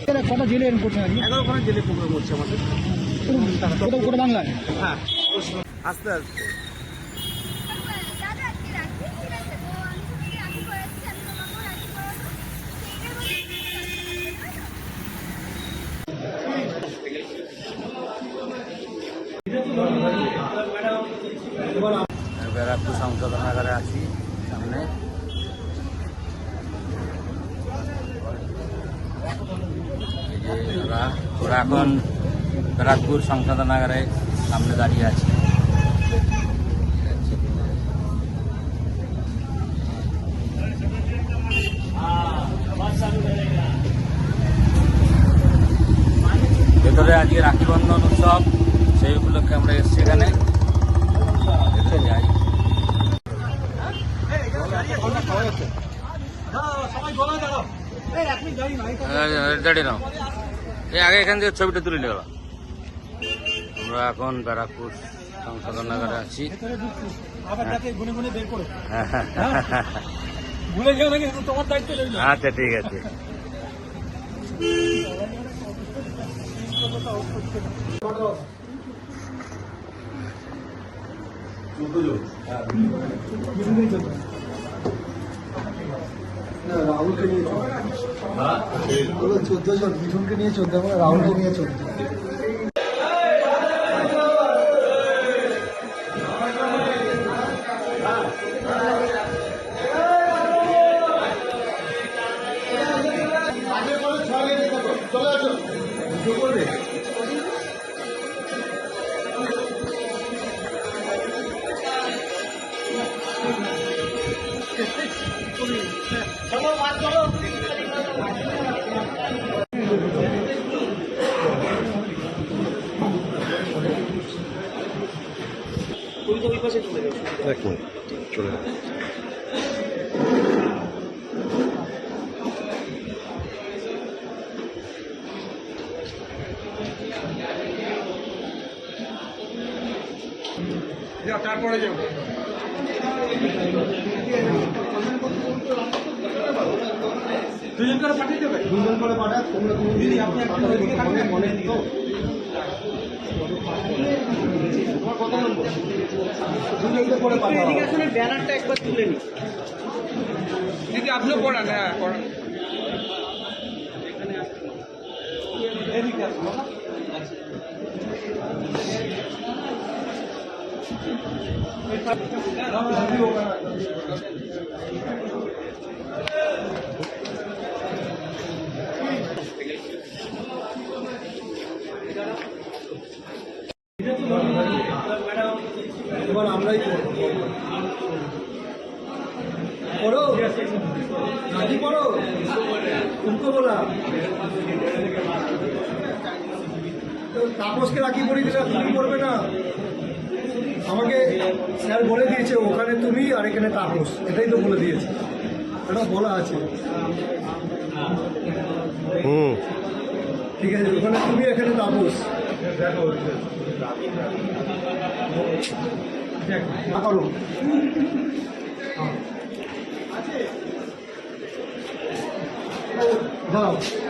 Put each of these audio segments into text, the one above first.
কটা জেলে এরকম করছেন আজকে এগারো খানা জেলে প্রোগ্রাম হচ্ছে আমাদের। বাংলায়? হ্যাঁ আস্তে আস্তে। রাখি ঠিক আছে তো আমি তোমাকে রাখি করাচ্ছি আমি তোমাকেও রাখি করাবো সেইটাই বলছি ব্যারাকপুর সংশোধনাগারে আছি সামনে এই যে ওরা এখন ব্যারাকপুর সংশোধনাগারে সামনে দাঁড়িয়ে আছে। ভেতরে আজকে রাখি বন্ধন উৎসব সেই উপলক্ষে আমরা এসেছি এখানে। ভেতরে যাই। দাঁড়িয়ে নাও। আগে এখান থেকে ছবিটা তুলে নিও আমরা এখন ব্যারাকপুর সংশোধনাগারে আছি। আপনাকে গুনে গুনে বের করে হ্যাঁ, হ্যাঁ, হ্যাঁ, হ্যাঁ। ভুলে যেও নাকি তোমার দায়িত্ব রইল আচ্ছা ঠিক আছে রাহুলকে নিয়ে চোদ্দ জন মিঠুনকে নিয়ে চোদ্দ আমরা রাহুলকে নিয়ে চোদ্দ এক মিনিট চলে যাবে তারপরে যাব দুজন করে পাঠিয়ে দেবে? দুজন করে তোমরা তুমি আপনি একটা ওইদিকে থাকবেন মনে তো। তোমার কত নম্বর? দুজনকে করে পাঠাও। এদিকে আসলে ব্যানারটা একবার তুলে নি দিদি আপনিও পড়ান হ্যাঁ পড়ান। এদিকে আসুন এবার আমরাই পড়ো নাকি পড়ো তুমকো বলা। তাপসকে রাখি পড়ি দিলে তুমি পড়বে না। আমাকে স্যার বলে দিয়েছে ওখানে তুমি আর এখানে তাপস। এটাই তো বলে দিয়েছে। এটা বলা আছে। হুম। ঠিক আছে ওখানে তুমি এখানে তাপস। করো। হ্যাঁ। দাঁড়াও করো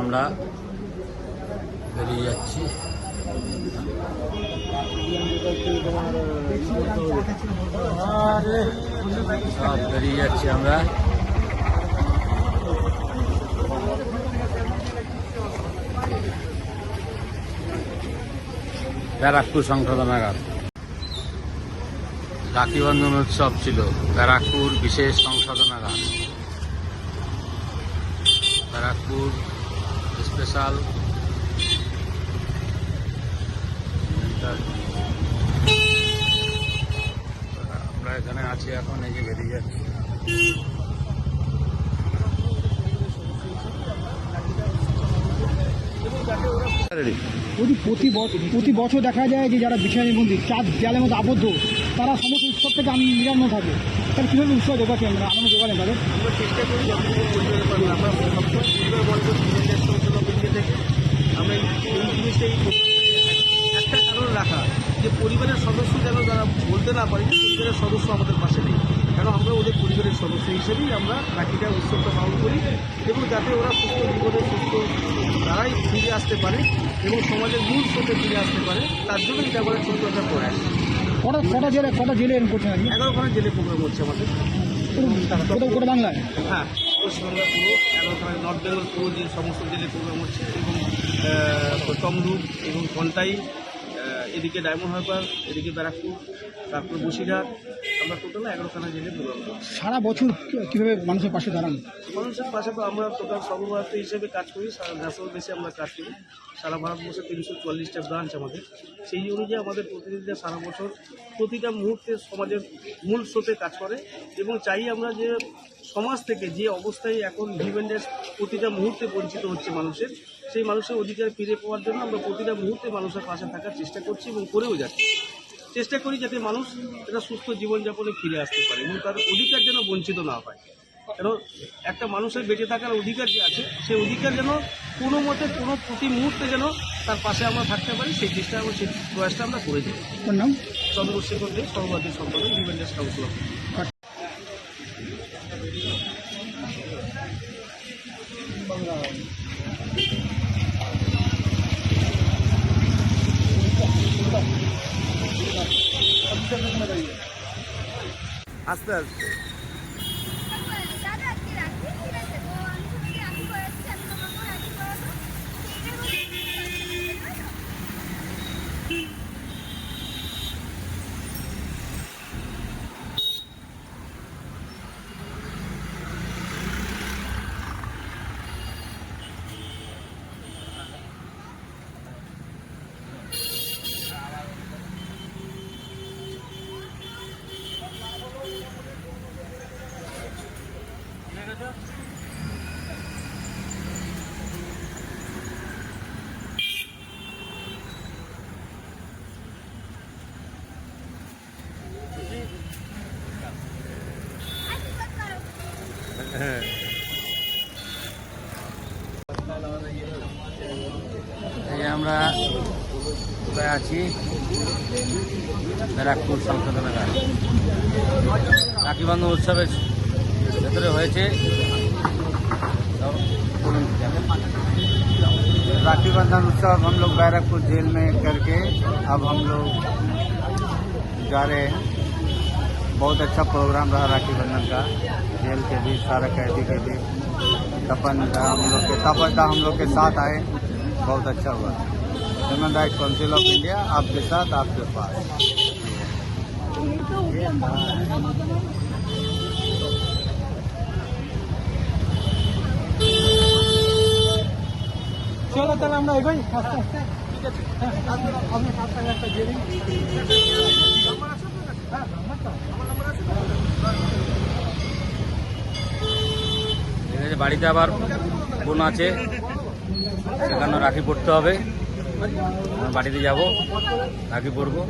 আমরা বেরিয়ে যাচ্ছি। সব বেরিয়ে যাচ্ছি আমরা। ব্যারাকপুর সংশোধনাগার রাখি বন্ধন উৎসব ছিল ব্যারাকপুর বিশেষ সংশোধনাগার ব্যারাকপুর স্পেশাল। আমরা এখানে আছি এখন, এই যে বেরিয়ে যাচ্ছি। রেডি প্রতি প্রতি প্রতি বছর দেখা যায় যে যারা বিছানায় বন্দি চার দেয়ালের মধ্যে আবদ্ধ তারা সমস্ত উৎসব থেকে আমি নিরান্ন থাকে। তাহলে কীভাবে উৎসব জোগাচ্ছি আমরা? আনন্দ জোগালেন তাদের আমরা চেষ্টা করি আমরা একটা কারণ রাখা যে পরিবারের সদস্য যেন তারা বলতে না পারে যে পরিবারের সদস্য আমাদের পাশে নেই। কারণ আমরা ওদের পরিবারের সদস্য হিসেবেই আমরা রাখিটা উৎসবটা পালন করি এবং যাতে ওরা সুস্থ জীবনে সুস্থ তারাই ফিরে আসতে পারে এবং সমাজের মূল স্রোতে ফিরে আসতে পারে তার জন্য এটা আমরা ছোট্ট একটা প্রয়াস কটা কটা জেলে কটা জেলে এরকম করছেন এগারোখানা জেলে প্রোগ্রাম হচ্ছে আমাদের। গোটা বাংলায়? হ্যাঁ পশ্চিমবঙ্গের পুরো এগারোখানা নর্থ বেঙ্গল পুরো যে সমস্ত জেলে প্রোগ্রাম হচ্ছে এবং তমলুক এবং ঘন্টাই এদিকে ডায়মন্ড হারবার এদিকে ব্যারাকপুর তারপর বসিরহাট আমরা টোটাল এগারোখানা জেলে প্রোগ্রাম সারা বছর কীভাবে মানুষের পাশে দাঁড়ান? মানুষের পাশে তো আমরা টোটাল সর্বভারতীয় হিসেবে কাজ করি সারা ন্যাশনাল বেসে আমরা কাজ করি। সারা ভারতবর্ষে তিনশো চুয়াল্লিশটা ব্রাঞ্চ আমাদের। সেই অনুযায়ী আমাদের প্রতিনিধিরা সারা বছর প্রতিটা মুহূর্তে সমাজের মূল স্রোতে কাজ করে এবং চাই আমরা যে সমাজ থেকে যে অবস্থায় এখন হিউম্যানডেস প্রতিটা মুহূর্তে বঞ্চিত হচ্ছে মানুষের সেই মানুষের অধিকার ফিরে পাওয়ার জন্য আমরা প্রতিটা মুহূর্তে মানুষের পাশে থাকার চেষ্টা করছি এবং করেও যাচ্ছি। চেষ্টা করি যাতে মানুষ একটা সুস্থ জীবনযাপনে ফিরে আসতে পারে এবং তার অধিকার যেন বঞ্চিত না হয়। কেন একটা মানুষের বেঁচে থাকার অধিকার যে আছে সেই অধিকার যেন কোনো মতে কোনো প্রতি মুহূর্তে যেন তার পাশে আমরা থাকতে পারি সেই চেষ্টা এবং সেই প্রয়াসটা আমরা করে দিই নাম? চন্দ্রশেখর দেব সর্বাধিক সম্পাদক কাউন্সিল আস্তে আস্তে দাদা আজকে রাখি ঠিক আছে তো আমি সত্যি রাখি করাচ্ছি আমি তোমাকেও রাখি করাবো সেইটার মধ্যে আশীর্বাদ করো হ্যাঁ এই যে আমরা কোথায় আছি ব্যারাকপুর সংশোধনাগার রাখি বন্ধন উৎসবের ভেতরে হয়েছে? राखी बंधन उत्सव हम लोग बैरकपुर जेल में करके अब हम लोग जा रहे हैं। बहुत अच्छा प्रोग्राम रहा राखी बंधन का। जेल के भी सारा कैदी के भी तपन हम लोग के तपस्या हम लोग के साथ आए। बहुत अच्छा हुआ। Human right council of India आपके साथ, आपके पास। চলো তাহলে আমরা এগোই। ঠিক আছে বাড়িতে আবার বোন আছে। সেখানে রাখি পড়তে হবে। বাড়িতে যাব, রাখি পরবো।